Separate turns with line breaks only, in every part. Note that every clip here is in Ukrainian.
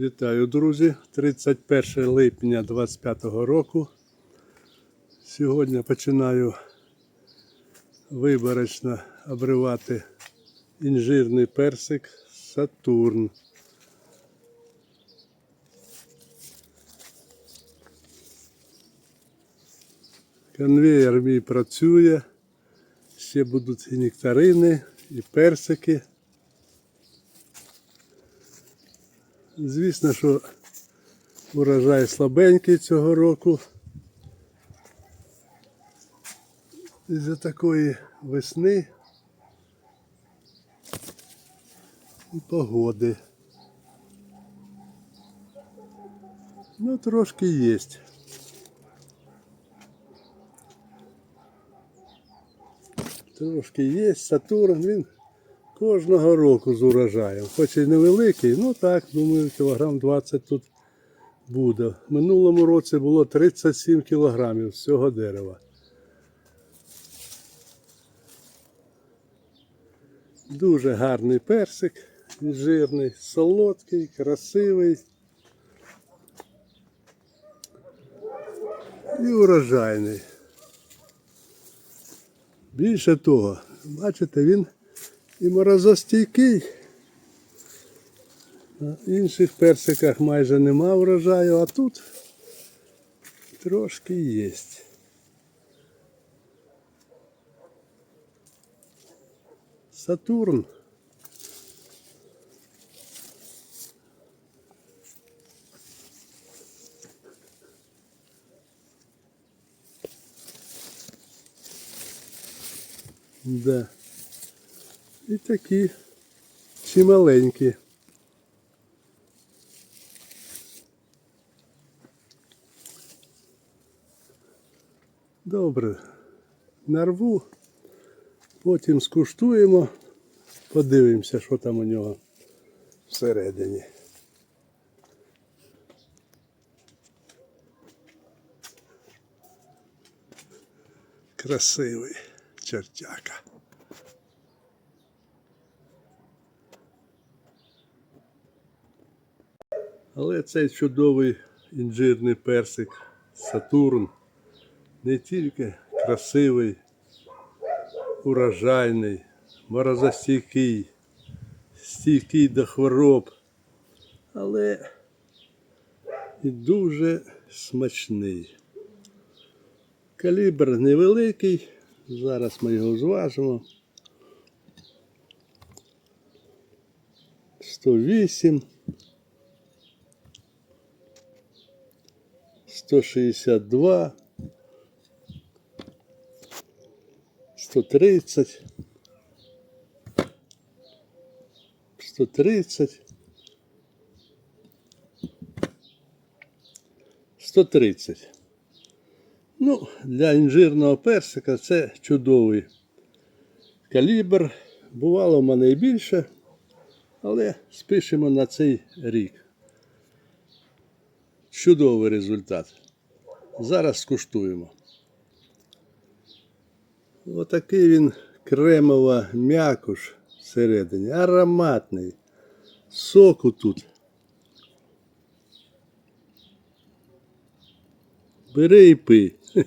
Вітаю, друзі! 31 липня 25 року. Сьогодні починаю виборочно обривати інжирний персик Сатурн. Конвеєр мій працює. Ще будуть і нектарини, і персики. Звісно, що урожай слабенький цього року. Із-за такої весни і погоди. Ну, трошки є. Трошки є. Сатурн, він кожного року з урожаєм. Хоч і невеликий, ну так, думаю, кілограм 20 тут буде. Минулому році було 37 кілограмів з цього дерева. Дуже гарний персик, жирний, солодкий, красивий. І урожайний. Більше того, бачите, він і морозостійкий. На інших персиках майже нема врожаю, а тут трошки є. Сатурн. Да. І такі чималенькі. Добре. Нарву, потім скуштуємо, подивимося, що там у нього всередині. Красивий чертяка. Але цей чудовий інжирний персик Сатурн не тільки красивий, урожайний, морозостійкий, стійкий до хвороб, але і дуже смачний. Калібр невеликий, зараз ми його зважимо. 108. 162, 130, 130, 130. Ну, для інжирного персика це чудовий калібр. Бувало в мене і більше, але спишемо на цей рік. Чудовий результат. Зараз скуштуємо. Отакий він кремова м'якуш всередині, ароматний. Соку тут. Бери і пий.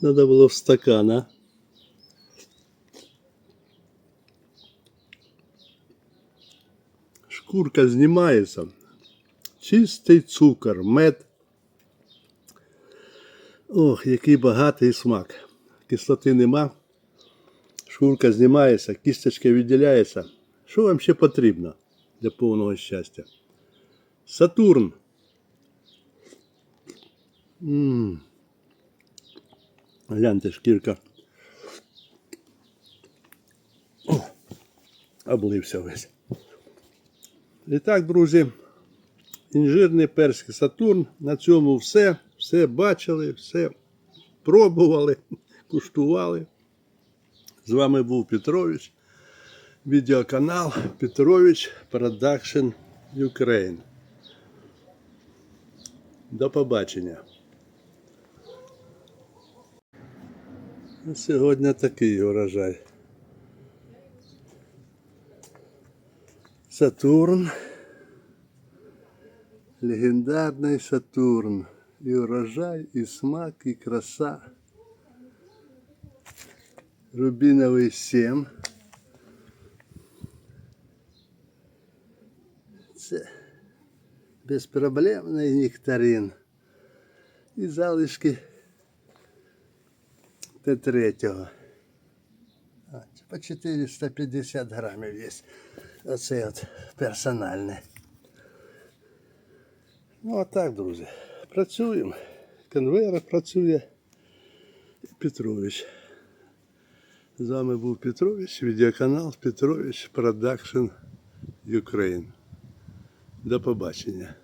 Надо було в стакан, а? Шкурка знімається. Чистий цукор, мед. Ох, який багатий смак. Кислоти нема. Шкурка знімається, кісточка відділяється. Що вам ще потрібно для повного щастя? Сатурн. М. Гляньте, шкірка. Облився весь. І так, друзі, інжирний перський Сатурн. На цьому все. Все бачили, все пробували, куштували. З вами був Петрович. Відеоканал Петрович Production Ukraine. До побачення. Сьогодні такий урожай. Сатурн. Легендарний Сатурн. І урожай, і смак, і краса. Рубіновий 7. Це безпроблемний нектарин. І залишки Т3. А, По 450 грамів є. Оце от персональне. Ну, а так, друзі. Працюємо. Конвейер працює. Петрович. З вами був Петрович, відеоканал Петрович Продакшн Ukraine. До побачення.